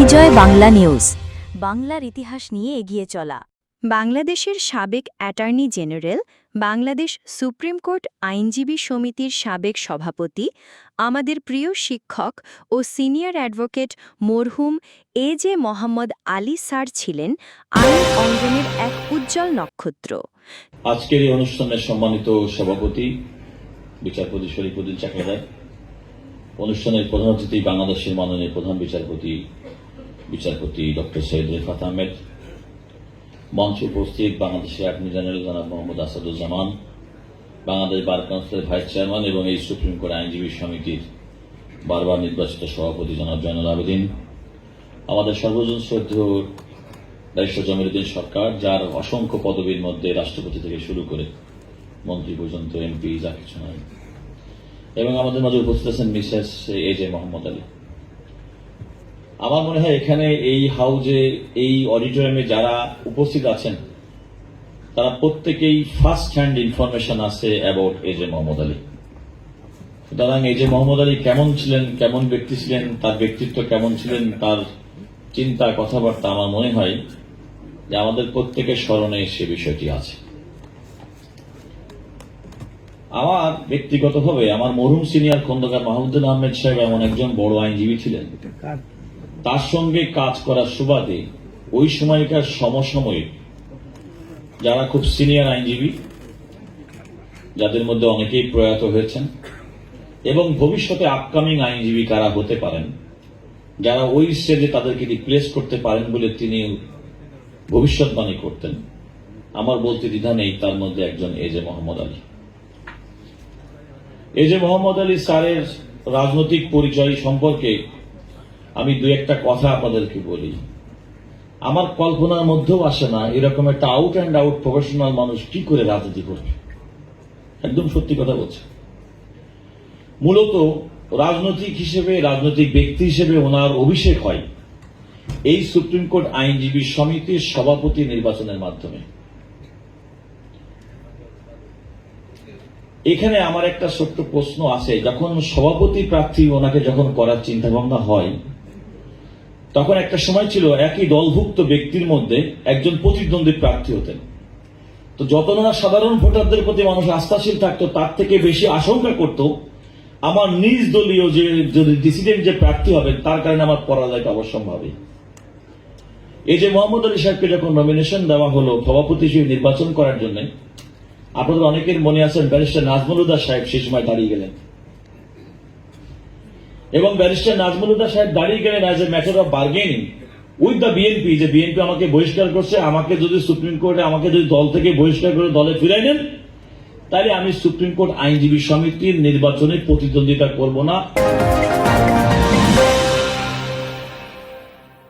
বিজয় Bangla news. বাংলার ইতিহাস নিয়ে এগিয়ে চলা। বাংলাদেশের সাবেক attorney general Bangladesh supreme court আইনজীবী সমিতির সাবেক সভাপতি আমাদের প্রিয় শিক্ষক ও সিনিয়র অ্যাডভোকেট মরহুম A J Mohammad Ali sir ছিলেন আইন অঙ্গনের এক উজ্জ্বল নক্ষত্র। আজকের এই অনুষ্ঠানের সম্মানিত সভাপতি বিচারপতি শরীফুদ্দিন চাকলাদার। অনুষ্ঠানের প্রধান অতিথি বাংলাদেশের মাননীয় প্রধান বিচারপতি বিচারপতি ডক্টর সৈয়দ রেফাত আহমেদ, মঞ্চে উপস্থিত বাংলাদেশের অ্যাটর্নি জেনারেল জনাব মোহাম্মদ আসাদুজ্জামান, বাংলাদেশ বার কাউন্সিলের ভাইস চেয়ারম্যান এবং এই সুপ্রিম কোর্ট আইনজীবী সমিতির বারবার নির্বাচিত সভাপতি জনাব জয়নুল আবেদিন, আমাদের সর্বজন শ্রদ্ধেয় ব্যারিস্টার জমিরুদ্দিন সরকার, যার অসংখ্য পদবীর মধ্যে রাষ্ট্রপতি থেকে শুরু করে মন্ত্রী পর্যন্ত, এমপি, যা কিছু নয়। এবং আমাদের মাঝে উপস্থিত আছেন Mrs A J Mohammad Ali. আমার মনে হয় এখানে এই হাউজে, এই অডিটোরিয়ামে যারা উপস্থিত আছেন, তারা প্রত্যেকেই ফার্স্ট হ্যান্ড ইনফরমেশন আছে about A J Mohammad Ali সুতরাং এ জে মোহাম্মদ আলী কেমন ছিলেন, কেমন ব্যক্তি ছিলেন, তার ব্যক্তিত্ব কেমন ছিলেন, তার চিন্তা, কথাবার্তা আমার মনে হয় যে আমাদের প্রত্যেকের স্মরণে সে বিষয়টি আছে। আমার ব্যক্তিগতভাবে আমার মরহুম সিনিয়র খন্দকার মাহমুদুল আহমেদ সাহেব এমন একজন বড় আইনজীবী ছিলেন। তার সঙ্গে কাজ করার সুবাদে ওই সময়কার সমসাময়িক, যারা খুব সিনিয়র আইনজীবী, যাদের মধ্যে অনেকেই প্রয়াত হয়েছেন, এবং ভবিষ্যতে আপকামিং আইনজীবী কারা হতে পারেন, যারা ওই স্টেজে তাদেরকে রিপ্লেস করতে পারেন বলে তিনি ভবিষ্যৎবাণী করতেন। আমার বলতে দ্বিধা নেই, তার মধ্যে একজন এজে মোহাম্মদ আলী। এজে মোহাম্মদ আলী স্যারের রাজনৈতিক পরিচয় সম্পর্কে আমি দু একটা কথা আপনাদেরকে বলি। আমার কল্পনার মধ্যেও আসে না এরকম একটা আউট অ্যান্ড আউট প্রফেশনাল মানুষ কি করে রাজনীতি করবে। একদম সত্যি কথা বলছে। মূলত রাজনৈতিক হিসেবে, রাজনৈতিক ব্যক্তি হিসেবে ওনার অভিষেক হয় এই সুপ্রিম কোর্ট আইনজীবী সমিতির সভাপতি নির্বাচনের মাধ্যমে। এখানে আমার একটা ছোট্ট প্রশ্ন আছে, যখন সভাপতি প্রার্থী ওনাকে যখন করার চিন্তা ভাবনা হয় তখন একটা সময় ছিল একই দলভুক্ত ব্যক্তির মধ্যে একজন প্রতিদ্বন্দ্বী প্রার্থী হতেন। তো যত না সাধারণ ভোটারদের প্রতি মানুষ আস্থাশীল থাকতো, তার থেকে বেশি আশঙ্কা করত, আমার নিজ দলীয় যে, যদি ডিসিডেন্ট যে প্রার্থী হবে তার কারণে আমার পরাজয়টা অবশ্যম্ভাবী এই যে মোহাম্মদ আলী সাহেবকে যখন নমিনেশন দেওয়া হলো, সভাপতি হিসেবে নির্বাচন করার জন্য, আপনাদের অনেকের মনে আছেন ব্যারিস্টার নাজমুল সাহেব সেই সময় দাঁড়িয়ে গেলেন। এবং ব্যারিস্টার নাজমুল হুদা সাহেব দাঁড়িয়ে গেলেন as a matter of bargaining with the BNP যে বিএনপি আমাকে বহিষ্কার করছে, আমাকে যদি সুপ্রিম কোর্টে, আমাকে যদি দল থেকে বহিষ্কার করে দলে ফিরাই নেন, তাহলে আমি সুপ্রিম কোর্ট আইনজীবী সমিতির নির্বাচনে প্রতিদ্বন্দ্বিতা করব না।